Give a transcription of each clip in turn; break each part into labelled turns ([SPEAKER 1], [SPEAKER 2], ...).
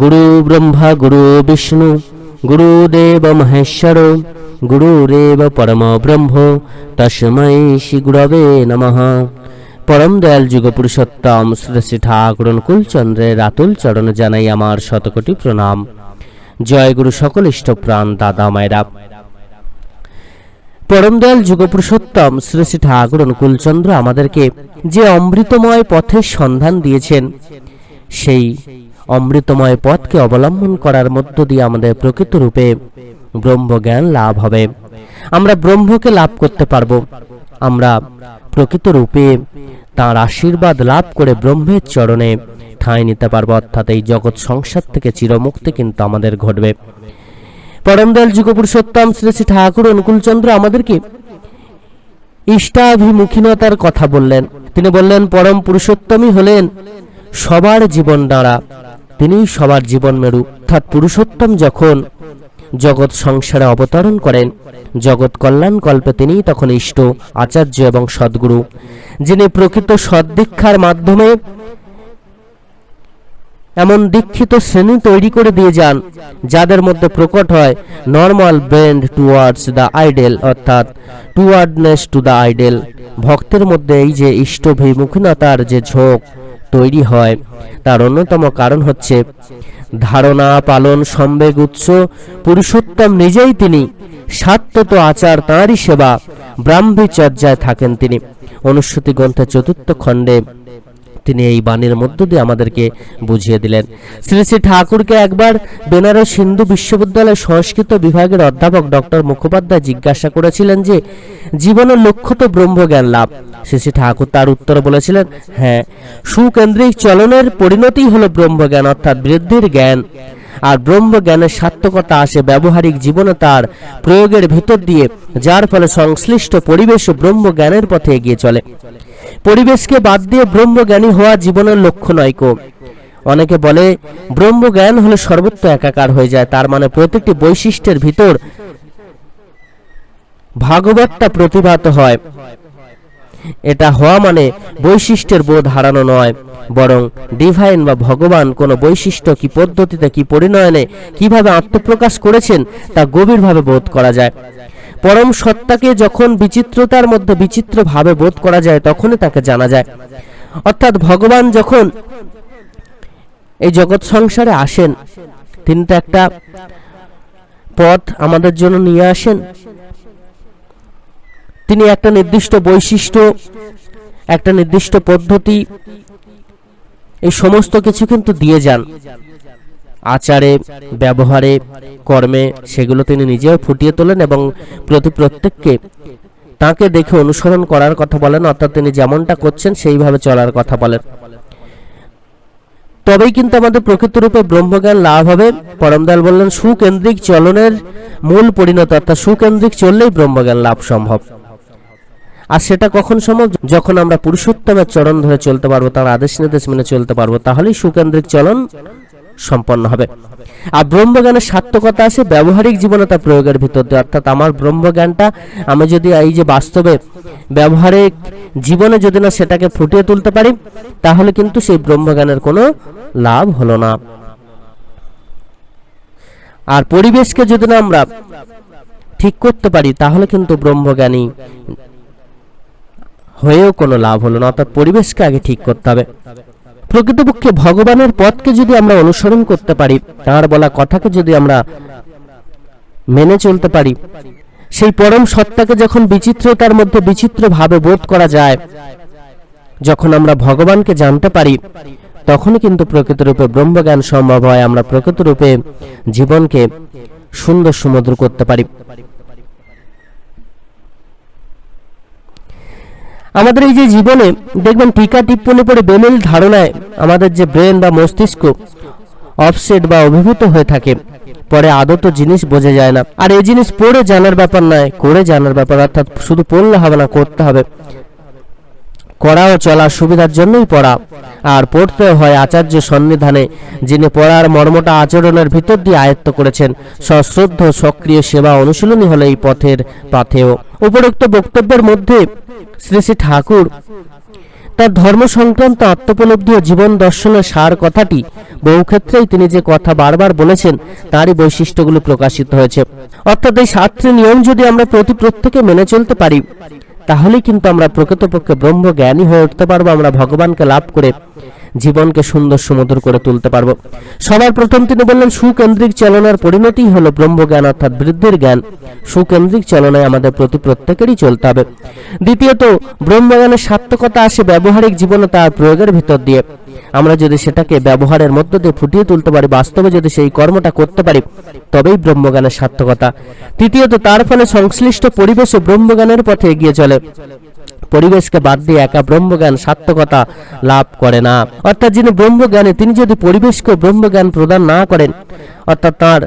[SPEAKER 1] গুরু ব্রহ্মা গুরু বিষ্ণু গুরুদেব মহেশ্বর গুরুরেব পরম ব্রহ্ম তস্মৈ শ্রী গুরবে নমঃ পরম দয়াল যুগ পুরুষোত্তম শ্রী শ্রী ঠাকুর কুলচন্দ্রের রাতুল চরণ জানাই আমার শতকোটি প্রণাম। জয় গুরু সকল ইষ্টপ্রাণ দাদা মায়েরা। পরম দয়াল যুগ পুরুষোত্তম শ্রী শ্রী ঠাকুর অনুকূলচন্দ্র আমাদেরকে যে অমৃতময় পথের সন্ধান দিয়েছেন, সেই অমৃতময় পথকে অবলম্বন করার মধ্য দিয়ে আমাদের প্রকৃত রূপে ব্রহ্মজ্ঞান লাভ হবে। আমরা ব্রহ্মকে লাভ করতে পারব। আমরা প্রকৃত রূপে তার আশীর্বাদ লাভ করে ব্রহ্মের চরণে ঠাঁই নিতে পারব। অর্থাৎ এই জগৎ সংসার থেকে চিরমুক্তি কিন্তু আমাদের ঘটবে। পরমদয়াল যুগ পুরুষোত্তম শ্রী শ্রী ঠাকুর অনুকূলচন্দ্র আমাদেরকে ইষ্টাভিমুখীনতার কথা বললেন। তিনি বললেন, পরম পুরুষোত্তমই হলেন সবার জীবন দ্বারা তিনিই সবার জীবন মেরু। অর্থাৎ পুরুষোত্তম যখন জগৎ সংসারে অবতরণ করেন, জগৎ কল্যাণ কল্পে তিনিই তখন ইষ্ট, আচার্য এবং সদ্গুরু, যিনি প্রকৃত সদ্দীক্ষার মাধ্যমে এমন দীক্ষিত শ্রেণি তৈরি করে দিয়ে যান, যাদের মধ্যে প্রকট হয় normal bend towards the ideal অর্থাৎ টুয়ার্ডনেস টু দ্য আইডেল ভক্তের মধ্যে এই যে ইষ্টভিমুখীনতার যে ঝোঁক তৈরি হয়। তার অন্যতম কারণ হচ্ছে ধারণা পালন সম্বেগ উৎস। পুরুষোত্তম নিজেই তিনি সাত্যত আচার তাঁরই সেবা, ব্রাহ্মী চর্যায় থাকেন তিনি। অনুশ্রুতি গ্রন্থের চতুর্থ খণ্ডে তিনি এই বাণীর মধ্য দিয়ে আমাদেরকে বুঝিয়ে দিলেন। শ্রী শ্রী ঠাকুরকে একবার বেনারস হিন্দু বিশ্ববিদ্যালয়ের সংস্কৃত বিভাগের অধ্যাপক ডক্টর মুখোপাধ্যায় জিজ্ঞাসা করেছিলেন যে, জীবনের লক্ষ্য তো ব্রহ্মজ্ঞান লাভ। শ্রী শ্রী ঠাকুর তার উত্তর বলেছিলেন হ্যাঁ সুকেন্দ্রিক চলনের পরিণতিই হলো ব্রহ্মজ্ঞান, অর্থাৎ বৃদ্ধির জ্ঞান। আর ব্রহ্মজ্ঞানের সার্থকতা আসে ব্যবহারিক জীবনে তার প্রয়োগের ভিতর দিয়ে, যার ফলে সংশ্লিষ্ট পরিবেশ ও ব্রহ্মজ্ঞানের পথে এগিয়ে চলে। পরিবেশকে বাদ দিয়ে ব্রহ্মজ্ঞানী হওয়া জীবনের লক্ষ্য নয় কো। অনেকে বলে, ব্রহ্মজ্ঞান হলে সর্বত্র একাকার হয়ে যায়, তার মানে প্রত্যেকটি বৈশিষ্ট্যের ভিতর ভাগবতটা প্রতিভাত হয়। এটা হওয়া মানে বৈশিষ্ট্যের বোধ হারানো নয়, বরং ডিভাইন বা ভগবান কোনো বৈশিষ্ট্য কি পদ্ধতিতে, কি পরিণয়নে, কীভাবে আত্মপ্রকাশ করেছেন, তা গভীরভাবে বোধ করা যায়। পরম সত্তাকে যখন বিচিত্রতার মধ্যে বিচিত্র ভাবে বোধ করা যায়, তখনই তাকে জানা যায়। অর্থাৎ ভগবান যখন এই জগৎ সংসারে আসেন, তিনি তো একটা পথ আমাদের জন্য নিয়ে আসেন। তিনি একটা নির্দিষ্ট বৈশিষ্ট্য, একটা নির্দিষ্ট পদ্ধতি, এই সমস্ত কিছু কিন্তু দিয়ে যান। আচারে, ব্যবহারে, কর্মে সেগুলো তিনি নিজেও ফুটিয়ে তোলেন এবং প্রতি প্রত্যেককে তাকে দেখে অনুসরণ করার কথা বলেন, অর্থাৎ তিনি যেমনটা করছেন সেইভাবে চলার কথা বলেন। তবেই কিন্তু আমাদের প্রকৃত রূপে ব্রহ্মজ্ঞান লাভ হবে। পরমদয়াল বললেন, সুকেন্দ্রিক চলনের মূল পরিণত, অর্থাৎ সুকেন্দ্রিক চললেই ব্রহ্মজ্ঞান লাভ সম্ভব। আর সেটা কখন সম্ভব? যখন আমরা পুরুষোত্তমের চরণ ধরে চলতে পারব, তার আদেশ নির্দেশ মেনে চলতে পারব, তাহলেই সুকেন্দ্রিক চলন সম্পন্ন হবে। আর ব্রহ্মজ্ঞানের সার্থকতা আছে, ব্যবহারিক জীবনে তার প্রয়োগের ভিতর দিয়ে। অর্থাৎ আমার ব্রহ্মজ্ঞানটা আমি যদি এই যে বাস্তবে ব্যবহারিক জীবনে যদি না সেটাকে ফুটিয়ে তুলতে পারি, তাহলে কিন্তু সেই ব্রহ্মজ্ঞানের কোনো লাভ হলো না। আর পরিবেশকে যদি না আমরা ঠিক করতে পারি, তাহলে কিন্তু ব্রহ্মজ্ঞানী হয়েও কোনো লাভ হলো না। অর্থাৎ পরিবেশকে আগে ঠিক করতে হবে। প্রকৃতপক্ষে ভগবানের পথকে যদি আমরা অনুসরণ করতে পারি, তার বলা কথাকে যদি আমরা মেনে চলতে পারি, সেই পরম সত্তাকে যখন বিচিত্রতার মধ্যে বিচিত্র ভাবে বোধ করা যায়, যখন আমরা ভগবানকে জানতে পারি, তখনই কিন্তু প্রকৃত রূপে ব্রহ্মজ্ঞান সম্ভব হয়, আমরা প্রকৃত রূপে জীবনকে সুন্দর সমুদ্র করতে পারি। আমাদের এই যে জীবনে দেখবেন টিকা টিপ্পণী পড়ে বেমিল ধারণায় আমাদের যে ব্রেন বা মস্তিষ্ক অফসেট বা অভিভূত হয়ে থাকে, পরে আদত জিনিস বোঝা যায় না। আর এই জিনিস পড়ে জানার ব্যাপার নয়, করে জানার ব্যাপার, অর্থাৎ শুধু পড়লে হবে না, করতে হবে। করা ও চলার সুবিধার জন্যই পড়া। আর পড়তে হয় আচার্য সন্নিধানে, যিনি পড়ার মর্মটা আচরণের ভিতর দিয়ে আয়ত্ত করেছেন। সশ্রদ্ধ, সক্রিয় সেবা অনুশীলনী হলো এই পথের পাথেও উপরোক্ত বক্তব্যের মধ্যে শ্রী শ্রী ঠাকুর তার ধর্ম সংক্রান্ত আত্মোপলব্ধি ও জীবন দর্শনের সার কথাটি, বহু ক্ষেত্রেই তিনি যে কথা বারবার বলেছেন, তারই বৈশিষ্ট্যগুলো প্রকাশিত হয়েছে। অর্থাৎ এই সাতটি নিয়ম যদি আমরা প্রতি প্রত্যেকে মেনে চলতে পারি তাহলে কিন্তু আমরা প্রকৃতপক্ষে ব্রহ্ম জ্ঞানী হয়ে উঠতে পারব, আমরা ভগবানকে লাভ করে জীবনকে সুন্দর সুমধুর করে তুলতে পারব। সবার প্রথম তিনি বললেন, সুকেন্দ্রিক চলনার পরিণতি হলো ব্রহ্মজ্ঞান, অর্থাৎ বৃদ্ধির জ্ঞান। সুকেন্দ্রিক চলনায় আমাদের প্রতি প্রত্যেকেরই চলতে হবে। দ্বিতীয়ত, ব্রহ্মজ্ঞানের সার্থকতা আসে ব্যবহারিক জীবনে তার প্রয়োগের ভিতর দিয়ে। আমরা যদি সেটাকে ব্যবহারের মধ্য দিয়ে ফুটিয়ে তুলতে পারি, বাস্তবে যদি সেই কর্মটা করতে পারি, তবেই ব্রহ্মজ্ঞানের সার্থকতা। তৃতীয়ত, তার ফলে সংশ্লিষ্ট পরিবেশে ব্রহ্মজ্ঞানের পথে এগিয়ে চলে। পরিবেশকে বাদ দিয়ে একা ব্রহ্মজ্ঞান সার্থকতা লাভ করে না। অর্থাৎ যিনি ব্রহ্মজ্ঞানে, তিনি যদি পরিবেশকে ব্রহ্মজ্ঞান প্রদান না করেন, অর্থাৎ তার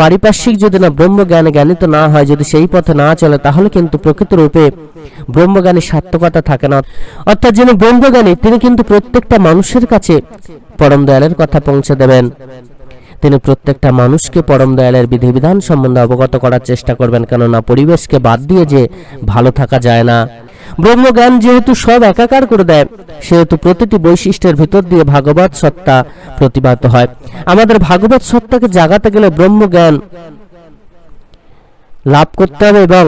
[SPEAKER 1] পারিপার্শ্বিক যদি না ব্রহ্মজ্ঞানে জ্ঞানিত না হয়, যদি সেই পথে না চলে, তাহলে কিন্তু প্রকৃত রূপে ব্রহ্মজ্ঞানী সার্থকতা থাকে না। অর্থাৎ যিনি ব্রহ্মজ্ঞানী, তিনি কিন্তু প্রত্যেকটা মানুষের কাছে পরম দয়ালের কথা পৌঁছে দেবেন। তিনি প্রত্যেকটা মানুষকে পরম দয়ালের বিধিবিধান সম্বন্ধে অবগত করার চেষ্টা করবেন, কেননা পরিবেশকে বাদ দিয়ে যে ভালো থাকা যায় না। ব্রহ্মজ্ঞান যেহেতু সব একাকার করে দেয়, সেহেতু প্রতিটি বৈশিষ্ট্যের ভিতর দিয়ে ভাগবত সত্তা প্রতিভাত হয়। আমাদের ভাগবত সত্তাকে জাগাতে গেলে ব্রহ্মজ্ঞান লাভ করতে হবে এবং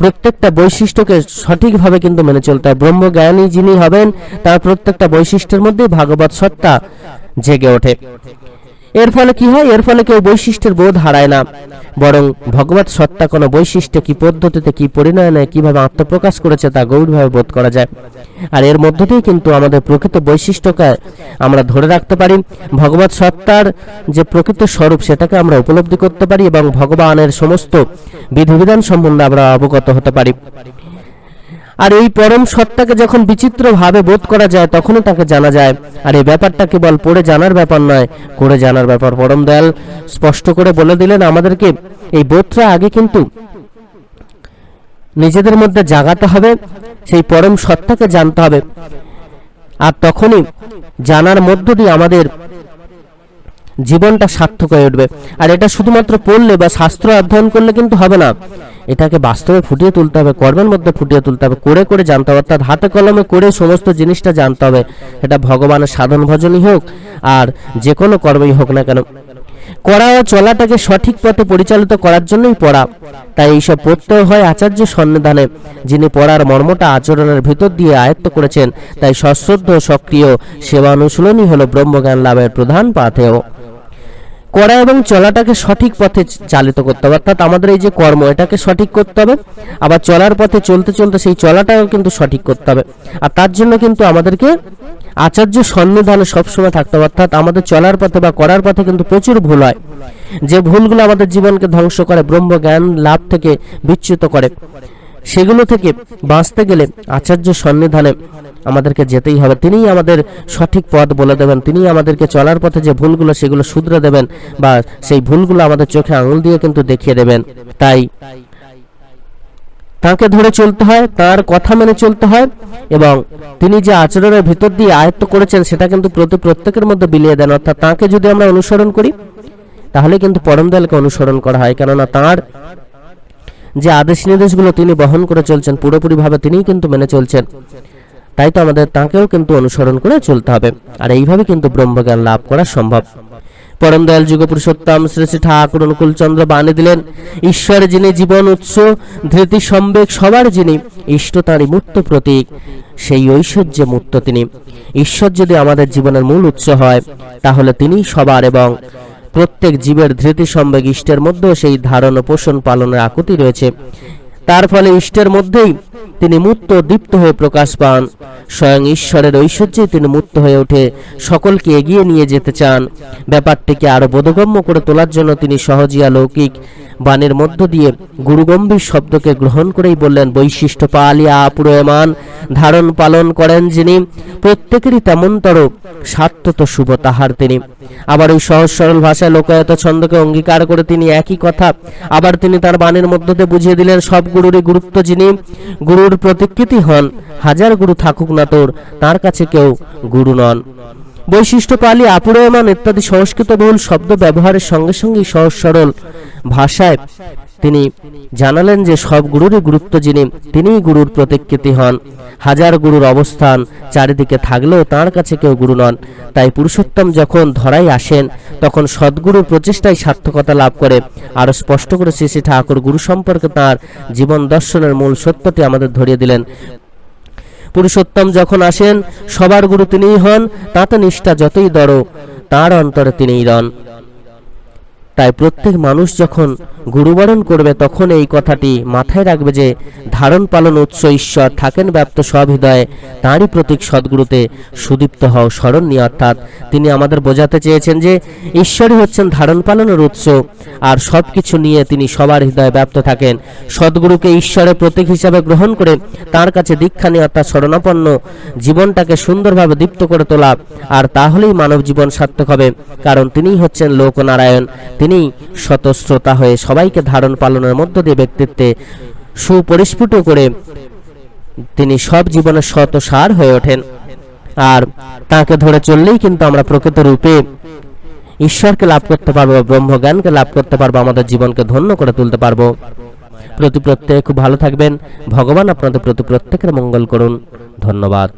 [SPEAKER 1] প্রত্যেকটা বৈশিষ্ট্যকে সঠিকভাবে কিন্তু মেনে চলতে হয়। ব্রহ্মজ্ঞানী যিনি হবেন, তার প্রত্যেকটা বৈশিষ্ট্যের মধ্যেই ভাগবত সত্তা জেগে ওঠে। এর ফলে কি হয়? এর ফলে কেউ বৈশিষ্ট্যের বোধ হারায় না। বরং ভগবত সত্তা কোনো বৈশিষ্ট্য কি পদ্ধতিতে, কি পরিণয়নে কীভাবে আত্মপ্রকাশ করেছে তা গৌরভাবে বোধ করা যায়। আর এর মধ্য দিয়ে কিন্তু আমাদের প্রকৃত বৈশিষ্ট্যকে আমরা ধরে রাখতে পারি। ভগবত সত্তার যে প্রকৃত স্বরূপ, সেটাকে আমরা উপলব্ধি করতে পারি এবং ভগবানের সমস্ত বিধিবিধান সম্বন্ধে আমরা অবগত হতে পারি। আর এই পরম সত্তাকে যখন বিচিত্র ভাবে বোধ করা যায় তখনই তাকে জানা যায়। আর এই ব্যাপারটা কেবল পড়ে জানার ব্যাপার নয়, করে জানার ব্যাপার। পরম দয়াল স্পষ্ট করে বলে দিলেন, আমাদেরকে এই বোধটা আগে কিন্তু নিজেদের মধ্যে জাগাতে হবে, সেই পরম সত্তাকে জানতে হবে। আর তখনই জানার মধ্য দিয়ে আমাদের জীবনটা সার্থক হয়ে উঠবে। আর এটা শুধুমাত্র পড়লে বা শাস্ত্র অধ্যয়ন করলে কিন্তু হবে না। এটাকে বাস্তবে ফুটিয়ে তুলতে হবে, কর্মের মধ্যে ফুটিয়ে তুলতে হবে, করে করে জানতে হবে, অর্থাৎ হাতে কলমে করে সমস্ত জিনিসটা জানতে হবে। এটা ভগবানের সাধন ভজনই হোক, আর যে কোনো কর্মই হোক না কেন। করা ও চলাটাকে সঠিক পথে পরিচালিত করার জন্যই পড়া। তাই এইসব পড়তেও হয় আচার্য সন্নিধানে, যিনি পড়ার মর্মটা আচরণের ভিতর দিয়ে আয়ত্ত করেছেন। তাই সশ্রদ্ধ সক্রিয় সেবা অনুশীলনই হলো ব্রহ্মজ্ঞান লাভের প্রধান পাথেয়। করা এবং চলাটাকে সঠিক পথে চালিত করতে হবে। অর্থাৎ আমাদের এই যে কর্ম, এটাকে সঠিক করতে হবে। আবার চলার পথে চলতে চলতে সেই চলাটাও কিন্তু সঠিক করতে হবে। আর তার জন্য কিন্তু আমাদেরকে আচার্য সন্নিধানে সবসময় থাকতে হবে। অর্থাৎ আমাদের চলার পথে বা করার পথে কিন্তু প্রচুর ভুল হয়। যে ভুলগুলো আমাদের জীবনকে ধ্বংস করে ব্রহ্ম জ্ঞান লাভ থেকে বিচ্যুত করে, সেগুলো থেকে বাঁচতে গেলে আচার্য সন্নিধানে আমাদেরকে যেতেই হবে। তিনিই আমাদের সঠিক পথ বলে দেবেন। তিনিই আমাদেরকে চলার পথে যে ভুলগুলো, সেগুলো শুধরে দেবেন বা সেই ভুলগুলো আমাদের চোখে আঙুল দিয়ে কিন্তু দেখিয়ে দেবেন। তাই তাকে ধরে চলতে হয়, তার কথা মেনে চলতে হয় এবং তিনি যে আচরণের ভিতর দিয়ে আয়ত্ত করেছেন, সেটা কিন্তু প্রতি প্রত্যেকের মধ্যে বিলিয়ে দেন। অর্থাৎ তাকে যদি আমরা অনুসরণ করি, তাহলে কিন্তু পরম অনুসরণ করা হয়। কেননা তার যে আদেশ নির্দেশগুলো তিনি বহন করে চলছেন, পুরোপুরিভাবে তিনিই কিন্তু মেনে চলছেন। তাই তো আমাদের তাকেও কিন্তু অনুসরণ করে চলতে হবে। আর এইভাবে কিন্তু ব্রহ্মজ্ঞান লাভ করা সম্ভব। পরম দয়াল যুগ পুরুষোত্তম শ্রী শ্রী ঠাকুর অনুকূল চন্দ্র বাণী দিলেন, ঈশ্বর যিনি জীবন উৎস, ধৃতি সম্বেক সবার যিনি, ইষ্ট তাঁরই মূর্ত প্রতীক, সেই ঐশ্বর্যে মূর্ত তিনি। ঈশ্বর যদি আমাদের জীবনের মূল উৎস হয়, তাহলে তিনি সবার এবং প্রত্যেক জীবের ধৃতি সম্বেগ ইষ্টের মধ্যেও সেই ধারণ পোষণ পালনের আকুতি রয়েছে। তার ফলে ইষ্টের মধ্যেই তিনি মুক্ত দীপ্ত হয়ে প্রকাশ পান। স্বয়ং ঈশ্বরের ঐশ্বর্যে তিনি মুক্ত হয়ে ওঠে। সকলকে এগিয়ে নিয়ে যেতে চান। ব্যাপারটিকে আরও বোধগম্য করে তোলার জন্য তিনি সহজিয়া লৌকিক বাণীর মধ্য দিয়ে গুরুগম্ভীর শব্দকে গ্রহণ করেই বললেন, বৈশিষ্ট্য পালিয়া আপুরয়মান ধারণ পালন করেন যিনি, প্রত্যেকেরই তেমনতর সাত্যত শুভ তাহার তিনি। আবার ওই সহজ সরল ভাষায় লোকায়ত ছন্দকে অঙ্গীকার করে তিনি একই কথা আবার তিনি তার বাণীর মধ্য দিয়ে বুঝিয়ে দিলেন, সব গুরুরই গুরুত্ব যিনি গুরুর প্রতিকৃতি হন হাজার গুরু থাকুক না তোর, তার কাছে কেউ গুরু নন। বৈশিষ্ট্য পালি আপুরয়মান ইত্যাদি সংস্কৃত বহুল শব্দ ব্যবহারের সঙ্গে সঙ্গে সহজ সরল ভাষায় তিনি জানালেন যে সব গুরুরই গুরুত্ব যিনি, তিনিই গুরুর প্রতিকৃতি হন। হাজার গুরুর অবস্থান চারিদিকে থাকলেও তার কাছে কেউ গুরু নন। তাই পুরুষোত্তম যখন ধরাই আসেন, তখন সদ্গুরুর প্রচেষ্টায় সার্থকতা লাভ করে। আরও স্পষ্ট করে শ্রী শ্রী ঠাকুর গুরু সম্পর্কে তার জীবন দর্শনের মূল সত্যটি আমাদের ধরিয়ে দিলেন। পুরুষোত্তম যখন আসেন, সবার গুরু তিনিই হন, তাতে নিষ্ঠা যতই দড় তার অন্তরে তিনিই রন। তাই প্রত্যেক মানুষ যখন গুরুবরণ করবে, তখন এই কথাটি মাথায় রাখবে যে, ধারণ পালন উৎস ঈশ্বর থাকেন ব্যাপ্ত সব হৃদয়ে তাঁরই প্রতীক সদ্গুরুতে সুদীপ্ত হও স্মরণ নিয়ে অর্থাৎ তিনি আমাদের বোঝাতে চেয়েছেন যে, ঈশ্বরই হচ্ছেন ধারণ পালনের উৎস, আর সব কিছু নিয়ে তিনি সবার হৃদয়ে ব্যাপ্ত থাকেন। সদ্গুরুকে ঈশ্বরের প্রতীক হিসাবে গ্রহণ করে তার কাছে দীক্ষা নিয়ে অর্থাৎ শরণাপন্ন জীবনটাকে সুন্দরভাবে দীপ্ত করে তোলা, আর তাহলেই মানব জীবন সার্থক হবে, কারণ তিনিই হচ্ছেন লোকনারায়ণ। তিনি স্বতঃস্রোতা হয়ে সবাইকে ধারণ পালনের মধ্য দিয়ে ব্যক্তিত্বে সুপরিস্ফুট করে তিনি সব জীবনের শত সার হয়ে ওঠেন। আর তাকে ধরে চললেই কিন্তু আমরা প্রকৃত রূপে ঈশ্বরকে লাভ করতে পারব, ব্রহ্মজ্ঞানকে লাভ করতে পারব, আমাদের জীবনকে ধন্য করে তুলতে পারব। প্রতি প্রত্যেকে খুব ভালো থাকবেন। ভগবান আপনাদের প্রতি প্রত্যেকের মঙ্গল করুন। ধন্যবাদ।